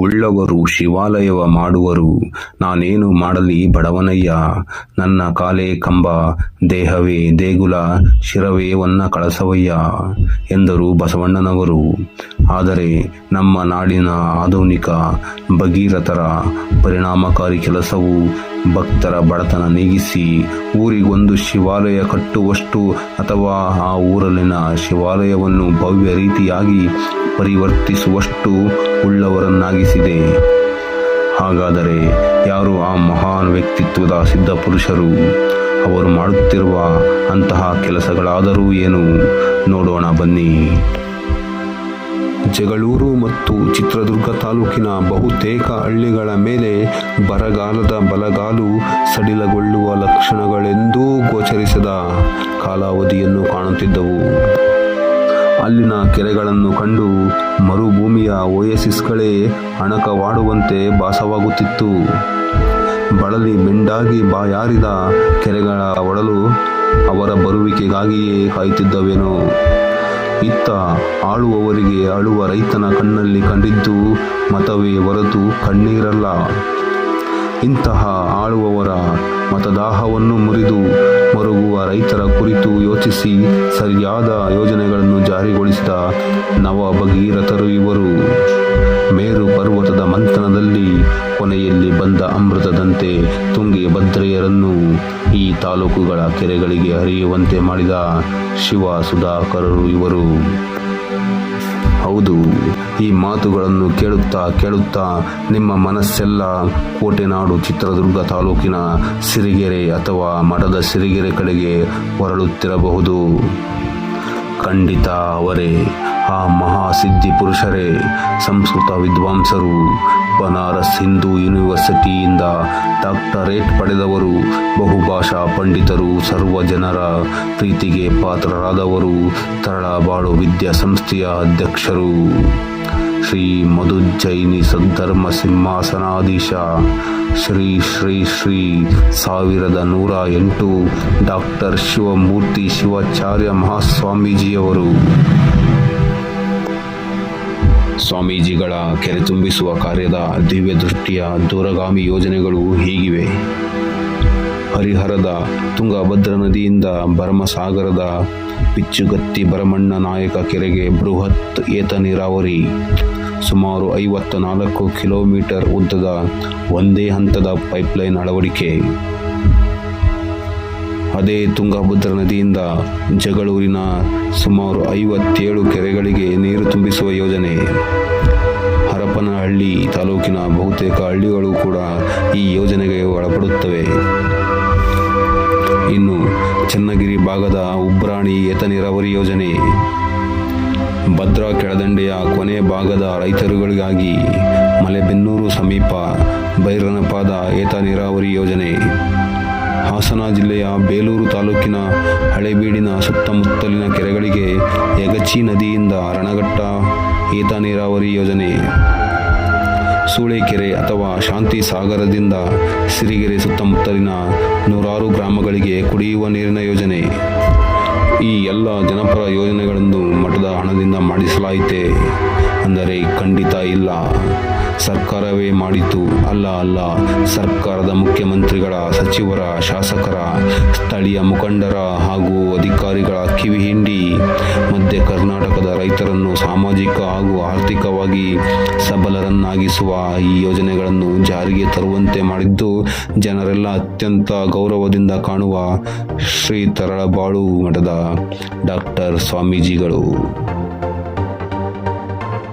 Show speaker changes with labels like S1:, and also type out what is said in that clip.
S1: ಉಳ್ಳವರು ಶಿವಾಲಯವ ಮಾಡುವರು. ನಾನೇನು ಮಾಡಲಿ ಬಡವನಯ್ಯ? ನನ್ನ ಕಾಲೇ ಕಂಬ, ದೇಹವೇ ದೇಗುಲ, ಶಿರವೇ ಒನ್ನ ಕಳಸವಯ್ಯ ಎಂದರು ಬಸವಣ್ಣನವರು. ಆದರೆ ನಮ್ಮ ನಾಡಿನ ಆಧುನಿಕ ಭಗೀರಥರ ಪರಿಣಾಮಕಾರಿ ಕೆಲಸವು ಭಕ್ತರ ಬಡತನ ನೀಗಿಸಿ, ಊರಿಗೊಂದು ಶಿವಾಲಯ ಕಟ್ಟುವಷ್ಟು ಅಥವಾ ಆ ಊರಲ್ಲಿನ ಶಿವಾಲಯವನ್ನು ಭವ್ಯ ರೀತಿಯಾಗಿ ಪರಿವರ್ತಿಸುವಷ್ಟು ಉಳ್ಳವರನ್ನಾಗಿಸಿದೆ. ಹಾಗಾದರೆ ಯಾರು ಆ ಮಹಾನ್ ವ್ಯಕ್ತಿತ್ವದ ಸಿದ್ಧ ಪುರುಷರು? ಅವರು ಮಾಡುತ್ತಿರುವ ಅಂತಹ ಕೆಲಸಗಳಾದರೂ ಏನು? ನೋಡೋಣ, ಬನ್ನಿ. ಜಗಳೂರು ಮತ್ತು ಚಿತ್ರದುರ್ಗ ತಾಲೂಕಿನ ಬಹುತೇಕ ಹಳ್ಳಿಗಳ ಮೇಲೆ ಬರಗಾಲದ ಬಲಗಾಲು ಸಡಿಲಗೊಳ್ಳುವ ಲಕ್ಷಣಗಳೆಂದೂ ಗೋಚರಿಸದ ಕಾಲಾವಧಿಯನ್ನು ಕಾಣುತ್ತಿದ್ದವು. ಅಲ್ಲಿನ ಕೆರೆಗಳನ್ನು ಕಂಡು ಮರುಭೂಮಿಯ ಓಯಸಿಸ್ಗಳೇ ಅಣಕವಾಡುವಂತೆ ಭಾಸವಾಗುತ್ತಿತ್ತು. ಬಳಲಿ ಬೆಂಡಾಗಿ ಬಾಯಾರಿದ ಕೆರೆಗಳ ಒಡಲು ಅವರ ಬರುವಿಕೆಗಾಗಿಯೇ ಕಾಯುತ್ತಿದ್ದವೇನೋ ಇತ್ತ ಆಳುವವರಿಗೆ ಅಳುವ ರೈತನ ಕಣ್ಣಲ್ಲಿ ಕಂಡಿದ್ದು ಮತವೇ ಹೊರತು ಕಣ್ಣೀರಲ್ಲ. ಇಂತಹ ಆಳುವವರ ಮತದಾಹವನ್ನು ಮುರಿದು ಮರುಗುವ ರೈತರ ಕುರಿತು ಯೋಚಿಸಿ ಸರಿಯಾದ ಯೋಜನೆಗಳನ್ನು ಜಾರಿಗೊಳಿಸಿದ ನವ ಭಗೀರಥರು ಇವರು. ಮೇರು ಪರ್ವತದ ಮಂಥನದಲ್ಲಿ ಕೊನೆಯಲ್ಲಿ ಬಂದ ಅಮೃತದಂತೆ ತುಂಗಿ ಭದ್ರೆಯರನ್ನು ಈ ತಾಲೂಕುಗಳ ಕೆರೆಗಳಿಗೆ ಹರಿಯುವಂತೆ ಮಾಡಿದ ಶಿವ ಸುಧಾಕರರು ಇವರು. ಹೌದು. ಈ ಮಾತುಗಳನ್ನು ಕೇಳುತ್ತಾ ಕೇಳುತ್ತಾ ನಿಮ್ಮ ಮನಸ್ಸೆಲ್ಲ ಕೋಟೆನಾಡು ಚಿತ್ರದುರ್ಗ ತಾಲೂಕಿನ ಸಿರಿಗೆರೆ ಅಥವಾ ಮಠದ ಸಿರಿಗೆರೆ ಕಡೆಗೆ ಹೊರಳುತ್ತಿರಬಹುದು ಖಂಡಿತ ಅವರೇ, ಆ ಮಹಾಸಿದ್ಧಿ ಪುರುಷರೇ, ಸಂಸ್ಕೃತ ವಿದ್ವಾಂಸರು ಬನಾರಸ್ ಹಿಂದೂ ಯೂನಿವರ್ಸಿಟಿಯಿಂದ ಡಾಕ್ಟರೇಟ್ ಪಡೆದವರು, ಬಹುಭಾಷಾ ಪಂಡಿತರು, ಸರ್ವ ಜನರ ಪ್ರೀತಿಗೆ ಪಾತ್ರರಾದವರು ತರಳಬಾಳು ವಿದ್ಯಾಸಂಸ್ಥೆಯ ಅಧ್ಯಕ್ಷರು. ಶ್ರೀ ಮಧುಜೈನಿ ಸದ್ಧರ್ಮ ಸಿಂಹಾಸನಾಧೀಶ, ಶ್ರೀ ಶ್ರೀ ಶ್ರೀ ಸಾವಿರದ ನೂರ ಎಂಟು ಡಾಕ್ಟರ್ ಶಿವಮೂರ್ತಿ ಶಿವಾಚಾರ್ಯ ಮಹಾಸ್ವಾಮೀಜಿಯವರು. ಸ್ವಾಮೀಜಿಗಳ ಕೆರೆ ತುಂಬಿಸುವ ಕಾರ್ಯದ ದಿವ್ಯ ದೃಷ್ಟಿಯ ದೂರಗಾಮಿ ಯೋಜನೆಗಳು ಹೀಗಿವೆ. ಹರಿಹರದ ತುಂಗಭದ್ರಾ ನದಿಯಿಂದ ಭರಮಸಾಗರದ ಪಿಚ್ಚುಗತ್ತಿ ಭರಮಣ್ಣ ನಾಯಕ ಕೆರೆಗೆ ಬೃಹತ್ ಏತ ನೀರಾವರಿ. ಸುಮಾರು ಐವತ್ತ ನಾಲ್ಕು ಕಿಲೋಮೀಟರ್ ಉದ್ದದ ಒಂದೇ ಹಂತದ ಪೈಪ್ಲೈನ್ ಅಳವಡಿಕೆ. ಅದೇ ತುಂಗಭದ್ರಾ ನದಿಯಿಂದ ಜಗಳೂರಿನ ಸುಮಾರು ಐವತ್ತೇಳು ಕೆರೆಗಳಿಗೆ ನೀರು ತುಂಬಿಸುವ ಯೋಜನೆ. ಹರಪನಹಳ್ಳಿ ತಾಲೂಕಿನ ಬಹುತೇಕ ಹಳ್ಳಿಗಳು ಕೂಡ ಈ ಯೋಜನೆಗೆ ಒಳಪಡುತ್ತವೆ. ಇನ್ನು ಚನ್ನಗಿರಿ ಭಾಗದ ಉಬ್ರಾಣಿ ಏತ ನೀರಾವರಿ ಯೋಜನೆ. ಭದ್ರಾ ಕೆಳದಂಡೆಯ ಕೊನೆ ಭಾಗದ ರೈತರುಗಳಿಗಾಗಿ ಮಲೆಬೆನ್ನೂರು ಸಮೀಪ ಭೈರನಪಾದ ಏತ ನೀರಾವರಿ ಯೋಜನೆ. ಹಾಸನ ಜಿಲ್ಲೆಯ ಬೇಲೂರು ತಾಲೂಕಿನ ಹಳೆಬೀಡಿನ ಸುತ್ತಮುತ್ತಲಿನ ಕೆರೆಗಳಿಗೆ ಯಗಚಿ ನದಿಯಿಂದ ರಣಘಟ್ಟ ಏತ ನೀರಾವರಿ ಯೋಜನೆ. ಸೂಳೆಕೆರೆ ಅಥವಾ ಶಾಂತಿ ಸಾಗರದಿಂದ ಸಿರಿಗೆರೆ ಸುತ್ತಮುತ್ತಲಿನ ನೂರಾರು ಗ್ರಾಮಗಳಿಗೆ ಕುಡಿಯುವ ನೀರಿನ ಯೋಜನೆ. ಈ ಎಲ್ಲ ಜನಪರ ಯೋಜನೆಗಳನ್ನು ಮಠದ ಹಣದಿಂದ ಮಾಡಿಸಲಾಯಿತೆ? ಅಂದರೆ ಖಂಡಿತ ಇಲ್ಲ. ಸರ್ಕಾರವೇ ಮಾಡಿತು ಅಲ್ಲ ಅಲ್ಲ, ಸರ್ಕಾರದ ಮುಖ್ಯಮಂತ್ರಿಗಳ, ಸಚಿವರ, ಶಾಸಕರ, ಸ್ಥಳೀಯ ಮುಖಂಡರ ಹಾಗೂ ಅಧಿಕಾರಿಗಳ ಕಿವಿ ಹಿಂಡಿ ಮಧ್ಯ ಕರ್ನಾಟಕದ ರೈತರನ್ನು ಸಾಮಾಜಿಕ ಹಾಗೂ ಆರ್ಥಿಕವಾಗಿ ಸಬಲರನ್ನಾಗಿಸುವ ಈ ಯೋಜನೆಗಳನ್ನು ಜಾರಿಗೆ ತರುವಂತೆ ಮಾಡಿದ್ದು ಜನರೆಲ್ಲ ಅತ್ಯಂತ ಗೌರವದಿಂದ ಕಾಣುವ ಶ್ರೀ ತರಳಬಾಳು ಮಠದ ಡಾಕ್ಟರ್ ಸ್ವಾಮೀಜಿಗಳು.